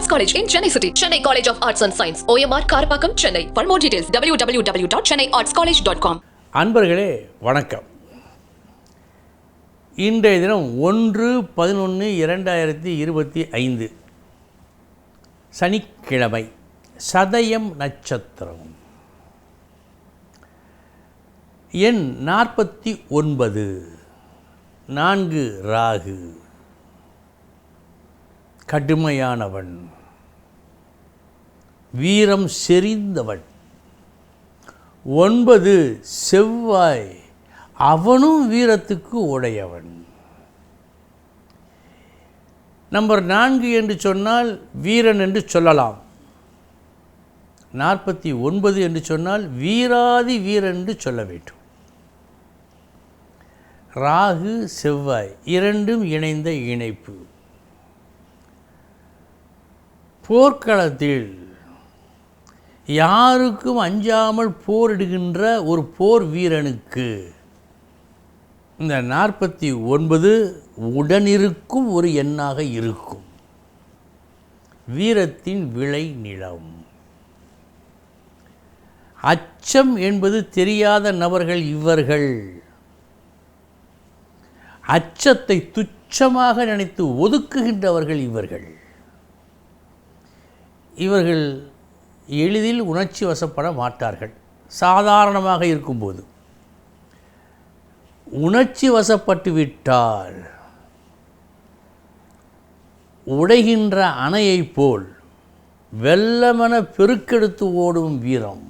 Arts college in Chennai city Chennai college of arts and science OMR Karapakkam Chennai for more details W W W dot Chennai arts college dot com அன்பர்களே வணக்கம் இன்றைய தினம் ஒன்று பதினொன்று இரண்டாயிரத்தி இருபத்தி ஐந்து சனிக்கிழமை சதயம் நட்சத்திரம் எண் நாற்பத்தி ஒன்பது நான்கு ராகு கடுமையானவன். வீரம் செறிந்தவன். ஒன்பது செவ்வாய் அவனும் வீரத்துக்கு உடையவன். நம்பர் நான்கு என்று சொன்னால் வீரன் என்று சொல்லலாம். நாற்பத்தி ஒன்பது என்று சொன்னால் வீராதி வீரன் என்று சொல்ல வேண்டும். ராகு செவ்வாய் இரண்டும் இணைந்த இணைப்பு. போர்க்களத்தில் யாருக்கும் அஞ்சாமல் போரிடுகின்ற ஒரு போர் வீரனுக்கு இந்த நாற்பத்தி ஒன்பது உடனிருக்கும் ஒரு எண்ணாக இருக்கும். வீரத்தின் விளை நிலம். அச்சம் என்பது தெரியாத நபர்கள் இவர்கள். அச்சத்தை துச்சமாக நினைத்து ஒதுக்குகின்றவர்கள் இவர்கள். இவர்கள் எளிதில் உணர்ச்சி வசப்பட மாட்டார்கள். சாதாரணமாக இருக்கும்போது. உணர்ச்சி வசப்பட்டு விட்டால் உடைகின்ற அணையைப் போல் வெள்ளமென பெருக்கெடுத்து ஓடும் வீரம்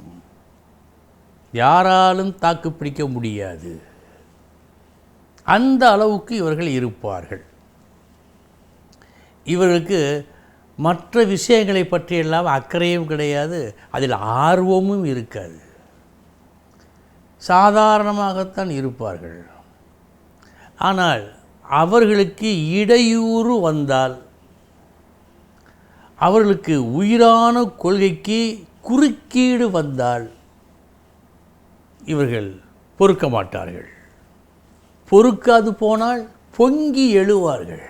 யாராலும் தாக்குப்பிடிக்க முடியாது. அந்த அளவுக்கு இவர்கள் இருப்பார்கள். இவர்களுக்கு மற்ற விஷயங்களை பற்றியெல்லாம் அக்கறையும் கிடையாது. அதில் ஆர்வமும் இருக்காது. சாதாரணமாகத்தான் இருப்பார்கள். ஆனால் அவர்களுக்கு இடையூறு வந்தால் அவர்களுக்கு உயிரான கொள்கைக்கு குறுக்கீடு வந்தால் இவர்கள் பொறுக்க மாட்டார்கள். பொறுக்காது போனால் பொங்கி எழுவார்கள்.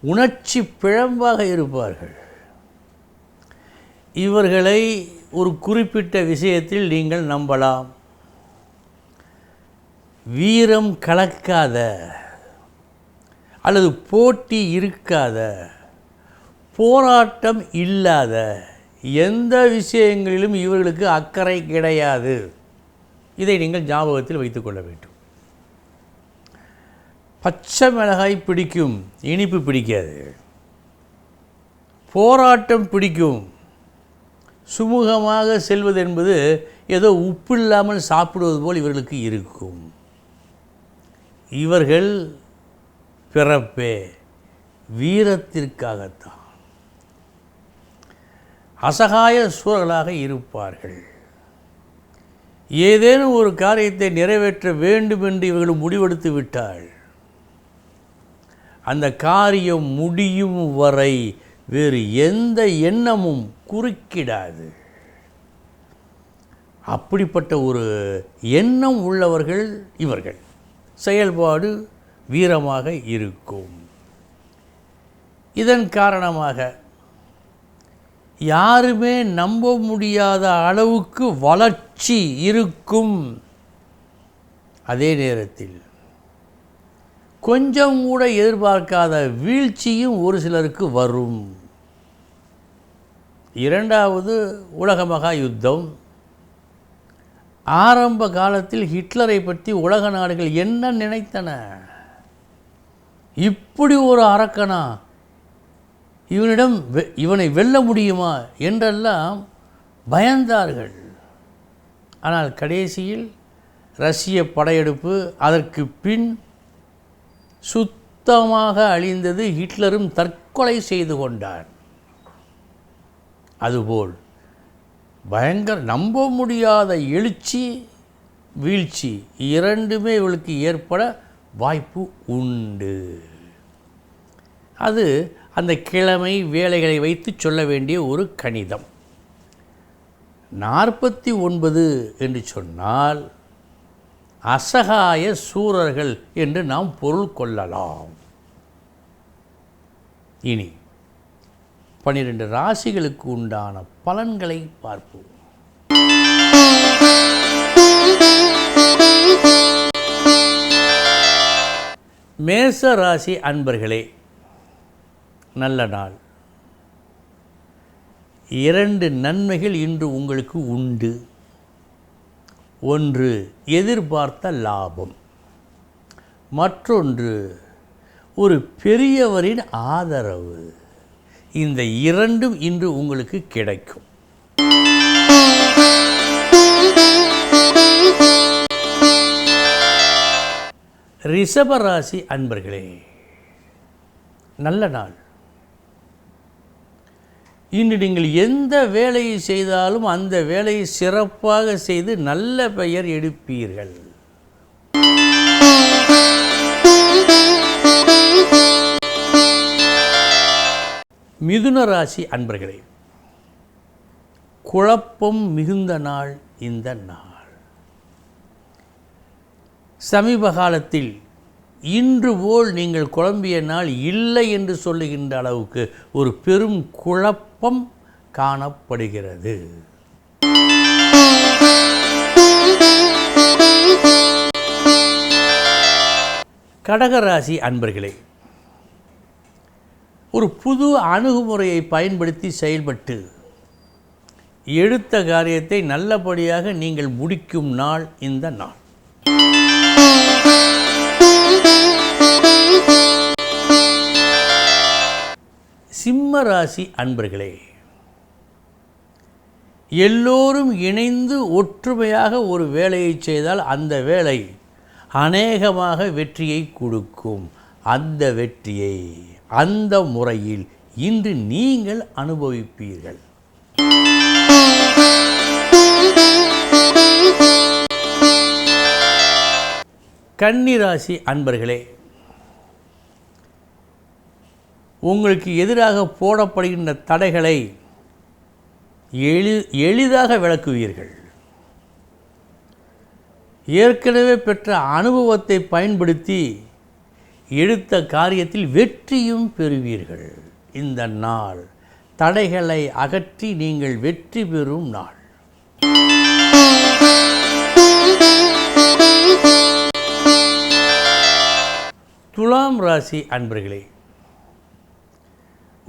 உணர்ச்சி பிழம்பாக இருப்பார்கள். இவர்களை ஒரு குறிப்பிட்ட விஷயத்தில் நீங்கள் நம்பலாம். வீரம் கலக்காத அல்லது போட்டி இருக்காத போராட்டம் இல்லாத எந்த விஷயங்களிலும் இவர்களுக்கு அக்கறை கிடையாது. இதை நீங்கள் ஞாபகத்தில் வைத்துக்கொள்ள வேண்டும். பச்சை மிளகாய் பிடிக்கும் இனிப்பு பிடிக்காது. போராட்டம் பிடிக்கும். சுமூகமாக செல்வது என்பது ஏதோ உப்பு இல்லாமல் சாப்பிடுவது போல் இவர்களுக்கு இருக்கும். இவர்கள் பிறப்பே வீரத்திற்காகத்தான். அசகாய சூழலாக இருப்பார்கள். ஏதேனும் ஒரு காரியத்தை நிறைவேற்ற வேண்டும் என்று இவர்கள் முடிவெடுத்து விட்டாள் அந்த காரியம் முடியும் வரை வேறு எந்த எண்ணமும் குறுக்கிடாது. அப்படிப்பட்ட ஒரு எண்ணம் உள்ளவர்கள் இவர்கள். செயல்பாடு வீரமாக இருக்கும். இதன் காரணமாக யாருமே நம்ப முடியாத அளவுக்கு வளர்ச்சி இருக்கும். அதே நேரத்தில் கொஞ்சம் கூட எதிர்பார்க்காத வீழ்ச்சியும் ஒரு சிலருக்கு வரும். இரண்டாவது உலக மகா யுத்தம். ஆரம்ப காலத்தில் ஹிட்லரை பற்றி உலக நாடுகள் என்ன நினைத்தன? இப்படி ஒரு அரக்கனா? இவனிடம் வெ- இவனை வெல்ல முடியுமா? என்றெல்லாம் பயந்தார்கள். ஆனால் கடைசியில் ரஷ்ய படையெடுப்பு அதற்கு பின் சுத்தமாக அழிந்தது ஹிட்லரும் தற்கொலை செய்து கொண்டான் அதுபோல் பயங்கர நம்ப முடியாத எழுச்சி வீழ்ச்சி இரண்டுமே இவளுக்கு ஏற்பட வாய்ப்பு உண்டு. அது அந்த கிழமை வேலைகளை வைத்து சொல்ல வேண்டிய ஒரு கணிதம். நாற்பத்தி ஒன்பது என்று சொன்னால் அசகாய சூரர்கள் என்று நாம் பொருள் கொள்ளலாம். இனி பன்னிரெண்டு ராசிகளுக்கு உண்டான பலன்களை பார்ப்போம். மேச ராசி அன்பர்களே நல்ல நாள். இரண்டு நன்மைகள் இன்று உங்களுக்கு உண்டு. ஒன்று எதிர்பார்த்த லாபம். மற்றொன்று ஒரு பெரியவரின் ஆதரவு. இந்த இரண்டும் இன்று உங்களுக்கு கிடைக்கும். ரிஷபராசி அன்பர்களே நல்ல நாள். இன்று நீங்கள் எந்த வேலையை செய்தாலும் அந்த வேலையை சிறப்பாக செய்து நல்ல பெயர் எடுப்பீர்கள். மிதுன ராசி அன்பர்களே குழப்பம் மிகுந்த நாள் இந்த நாள். சமீப காலத்தில் இன்று போல் நீங்கள் குழம்பிய நாள் இல்லை என்று சொல்லுகின்ற அளவுக்கு ஒரு பெரும் குழப்பம் காணப்படுகிறது. கடகராசி அன்பர்களே ஒரு புது அணுகுமுறையை பயன்படுத்தி செயல்பட்டு எடுத்த காரியத்தை நல்லபடியாக நீங்கள் முடிக்கும் நாள் இந்த நாள். சிம்ம ராசி அன்பர்களே எல்லோரும் இணைந்து ஒற்றுமையாக ஒரு வேலையை செய்தால் அந்த வேலை அநேகமாக வெற்றியை கொடுக்கும். அந்த வெற்றியை அந்த முறையில் இன்று நீங்கள் அனுபவிப்பீர்கள். கன்னிராசி அன்பர்களே உங்களுக்கு எதிராக போடப்படுகின்ற தடைகளை எளி எளிதாக விளக்குவீர்கள். ஏற்கனவே பெற்ற அனுபவத்தை பயன்படுத்தி எடுத்த காரியத்தில் வெற்றியும் பெறுவீர்கள். இந்த நாள் தடைகளை அகற்றி நீங்கள் வெற்றி பெறும் நாள். துலாம் ராசி அன்பர்களே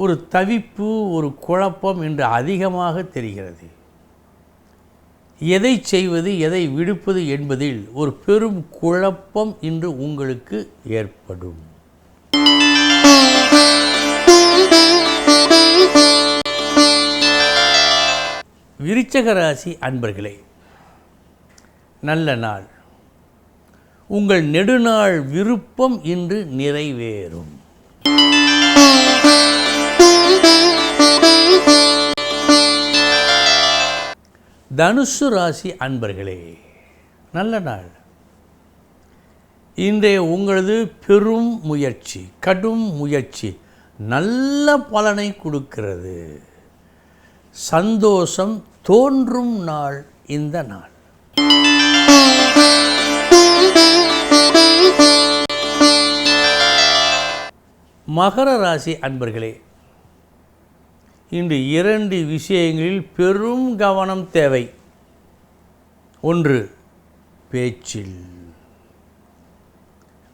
ஒரு தவிப்பு ஒரு குழப்பம் என்று அதிகமாக தெரிகிறது. எதை செய்வது எதை விடுப்பது என்பதில் ஒரு பெரும் குழப்பம் இன்று உங்களுக்கு ஏற்படும். விருச்சக ராசி அன்பர்களே நல்ல நாள். உங்கள் நெடுநாள் விருப்பம் இன்று நிறைவேறும். தனுசு ராசி அன்பர்களே நல்ல நாள். இன்றைய உங்களது பெரும் முயற்சி கடும் முயற்சி நல்ல பலனை கொடுக்கிறது. சந்தோஷம் தோன்றும் நாள் இந்த நாள். மகர ராசி அன்பர்களே இன்று இரண்டு விஷயங்களில் பெரும் கவனம் தேவை. ஒன்று பேச்சில்.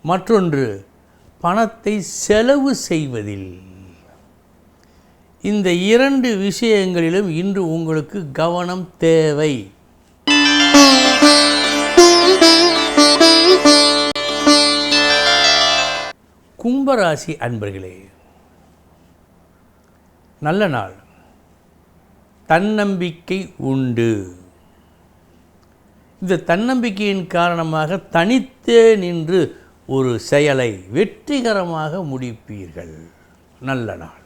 மற்றொன்று பணத்தை செலவு செய்வதில். இந்த இரண்டு விஷயங்களிலும் இன்று உங்களுக்கு கவனம் தேவை. கும்பராசி அன்பர்களே நல்ல நாள். தன்னம்பிக்கை உண்டு. இந்த தன்னம்பிக்கையின் காரணமாக தனித்தே நின்று ஒரு செயலை வெற்றிகரமாக முடிப்பீர்கள். நல்ல நாள்.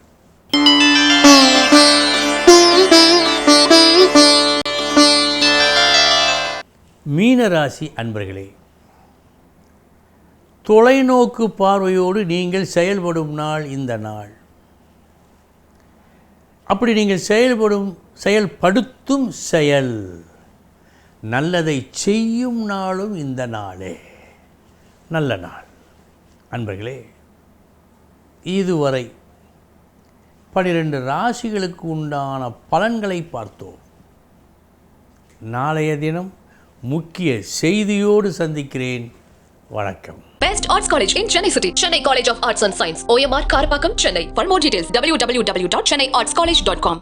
மீனராசி அன்பர்களே தொலைநோக்கு பார்வையோடு நீங்கள் செயல்படும் நாள் இந்த நாள். அப்படி நீங்கள் செயல்படும் செயல்படுத்தும் செயல். நல்லதை செய்யும் நாளும் இந்த நாளே. நல்ல நாள். அன்பர்களே இதுவரை பனிரெண்டு ராசிகளுக்கு உண்டான பலன்களை பார்த்தோம். நாளைய தினம் முக்கிய செய்தியோடு சந்திக்கிறேன். வணக்கம். Best Arts College in Chennai City. Chennai College of Arts and Science. OMR Karapakam, Chennai. For more details, www.chennaiartscollege.com.